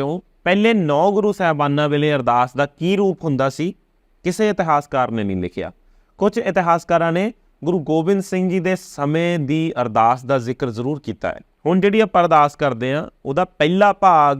ਕਿਉਂ? ਪਹਿਲੇ ਨੌ ਗੁਰੂ ਸਾਹਿਬਾਨਾਂ ਵੇਲੇ ਅਰਦਾਸ ਦਾ ਕੀ ਰੂਪ ਹੁੰਦਾ ਸੀ? ਕਿਸੇ ਇਤਿਹਾਸਕਾਰ ਨੇ ਨਹੀਂ ਲਿਖਿਆ। ਕੁਝ ਇਤਿਹਾਸਕਾਰਾਂ ਨੇ ਗੁਰੂ ਗੋਬਿੰਦ ਸਿੰਘ ਜੀ ਦੇ ਸਮੇਂ ਦੀ ਅਰਦਾਸ ਦਾ ਜ਼ਿਕਰ ਜ਼ਰੂਰ ਕੀਤਾ ਹੈ। ਹੁਣ ਜਿਹੜੀ ਆਪਾਂ ਅਰਦਾਸ ਕਰਦੇ ਆ ਉਹਦਾ ਪਹਿਲਾ ਭਾਗ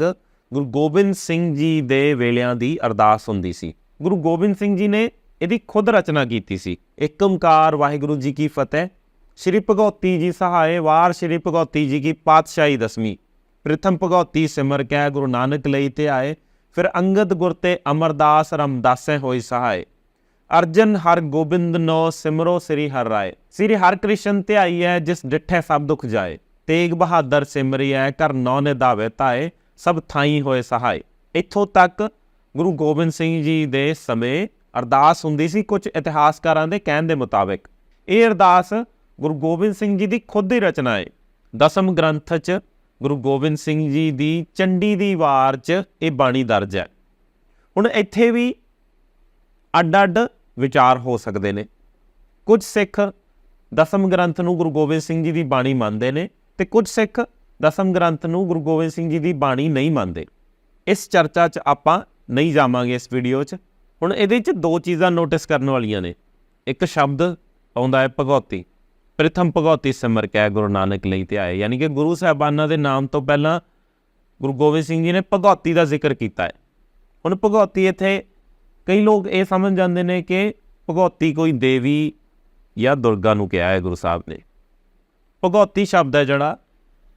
ਗੁਰੂ ਗੋਬਿੰਦ ਸਿੰਘ ਜੀ ਦੇ ਵੇਲਿਆਂ ਦੀ ਅਰਦਾਸ ਹੁੰਦੀ ਸੀ। ਗੁਰੂ ਗੋਬਿੰਦ ਸਿੰਘ ਜੀ ਨੇ ਇਹਦੀ ਖੁਦ ਰਚਨਾ ਕੀਤੀ ਸੀ। ਏਕ ਓੰਕਾਰ ਵਾਹਿਗੁਰੂ ਜੀ ਕੀ ਫਤਿਹ। ਸ਼੍ਰੀ ਭਗਉਤੀ ਜੀ ਸਹਾਏ ਵਾਰ ਸ਼੍ਰੀ ਭਗਉਤੀ ਜੀ ਕੀ ਪਾਤਸ਼ਾਹੀ ਦਸਵੀਂ। ਪ੍ਰਥਮ ਭਗਉਤੀ ਸਿਮਰ ਕੈ ਗੁਰੂ ਨਾਨਕ ਲਈ ਤੇ ਆਏ, ਫਿਰ ਅੰਗਦ ਗੁਰ ਤੇ ਅਮਰਦਾਸ ਰਮਦਾਸੈ ਹੋਈ ਸਹਾਏ। ਅਰਜਨ ਹਰ ਗੋਬਿੰਦ ਨੋ ਸਿਮਰੋ ਸ੍ਰੀ ਹਰ ਰਾਏ। ਸ੍ਰੀ ਹਰਿ ਕ੍ਰਿਸ਼ਨ ਧਿਆਈ ਹੈ ਜਿਸ ਡਿਠੇ ਸਭ ਦੁਖ ਜਾਏ। ਤੇਗ ਬਹਾਦਰ ਸਿਮਰਿਐ ਕਰ ਨੌ ਨੇ ਧਾਵੇ ਧਾਏ, ਸਭ ਥਾਈ ਹੋਏ ਸਹਾਏ। ਇੱਥੋਂ ਤੱਕ ਗੁਰੂ ਗੋਬਿੰਦ ਸਿੰਘ ਜੀ ਦੇ ਸਮੇਂ ਅਰਦਾਸ ਹੁੰਦੀ ਸੀ ਕੁਝ ਇਤਿਹਾਸਕਾਰਾਂ ਦੇ ਕਹਿਣ ਦੇ ਮੁਤਾਬਕ। ਇਹ ਅਰਦਾਸ ਗੁਰੂ ਗੋਬਿੰਦ ਸਿੰਘ ਜੀ ਦੀ ਖੁਦ ਦੀ ਰਚਨਾ ਹੈ ਦਸਮ ਗ੍ਰੰਥ 'ਚ ਗੁਰੂ ਗੋਬਿੰਦ ਸਿੰਘ ਜੀ ਦੀ ਚੰਡੀ ਦੀ ਵਾਰ 'ਚ ਇਹ ਬਾਣੀ ਦਰਜ ਹੈ। ਹੁਣ ਇੱਥੇ ਵੀ ਅੱਡ-ਅੱਡ ਵਿਚਾਰ ਹੋ ਸਕਦੇ ਨੇ। ਕੁਝ ਸਿੱਖ ਦਸਮ ਗ੍ਰੰਥ ਨੂੰ ਗੁਰੂ ਗੋਬਿੰਦ ਸਿੰਘ ਜੀ ਦੀ ਬਾਣੀ ਮੰਨਦੇ ਨੇ ਤੇ ਕੁਝ ਸਿੱਖ ਦਸਮ ਗ੍ਰੰਥ ਨੂੰ ਗੁਰੂ ਗੋਬਿੰਦ ਸਿੰਘ ਜੀ ਦੀ ਬਾਣੀ ਨਹੀਂ ਮੰਨਦੇ। ਇਸ ਚਰਚਾ 'ਚ ਆਪਾਂ ਨਹੀਂ ਜਾਵਾਂਗੇ ਇਸ ਵੀਡੀਓ 'ਚ। ਹੁਣ ਇਹਦੇ 'ਚ ਦੋ ਚੀਜ਼ਾਂ ਨੋਟਿਸ ਕਰਨ ਵਾਲੀਆਂ ਨੇ। ਇੱਕ ਸ਼ਬਦ ਆਉਂਦਾ ਹੈ ਭਗਉਤੀ ਪ੍ਰਥਮ ਭਗਉਤੀ ਸਿਮਰ ਕੈ ਗੁਰੂ ਨਾਨਕ ਲਈ ਤੇ ਆਏ। ਯਾਨੀ ਕਿ ਗੁਰੂ ਸਾਹਿਬਾਨਾਂ ਦੇ ਨਾਮ ਤੋਂ ਪਹਿਲਾਂ ਗੁਰੂ ਗੋਬਿੰਦ ਸਿੰਘ ਜੀ ਨੇ ਭਗਉਤੀ ਦਾ ਜ਼ਿਕਰ ਕੀਤਾ ਹੈ। ਹੁਣ ਭਗਉਤੀ ਇੱਥੇ ਕਈ ਲੋਕ ਇਹ ਸਮਝ ਜਾਂਦੇ ਨੇ ਕਿ ਭਗਉਤੀ ਕੋਈ ਦੇਵੀ ਜਾਂ ਦੁਰਗਾ ਨੂੰ ਕਿਹਾ ਹੈ ਗੁਰੂ ਸਾਹਿਬ ਨੇ। ਭਗਉਤੀ ਸ਼ਬਦ ਹੈ ਜਿਹੜਾ,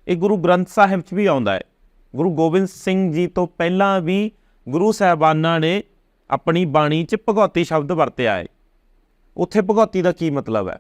ਇਹ ਗੁਰੂ ਗ੍ਰੰਥ ਸਾਹਿਬ 'ਚ ਵੀ ਆਉਂਦਾ ਹੈ। ਗੁਰੂ ਗੋਬਿੰਦ ਸਿੰਘ ਜੀ ਤੋਂ ਪਹਿਲਾਂ ਵੀ ਗੁਰੂ ਸਾਹਿਬਾਨਾਂ ਨੇ ਆਪਣੀ ਬਾਣੀ 'ਚ ਭਗਉਤੀ ਸ਼ਬਦ ਵਰਤਿਆ ਹੈ। ਉੱਥੇ ਭਗਉਤੀ ਦਾ ਕੀ ਮਤਲਬ ਹੈ?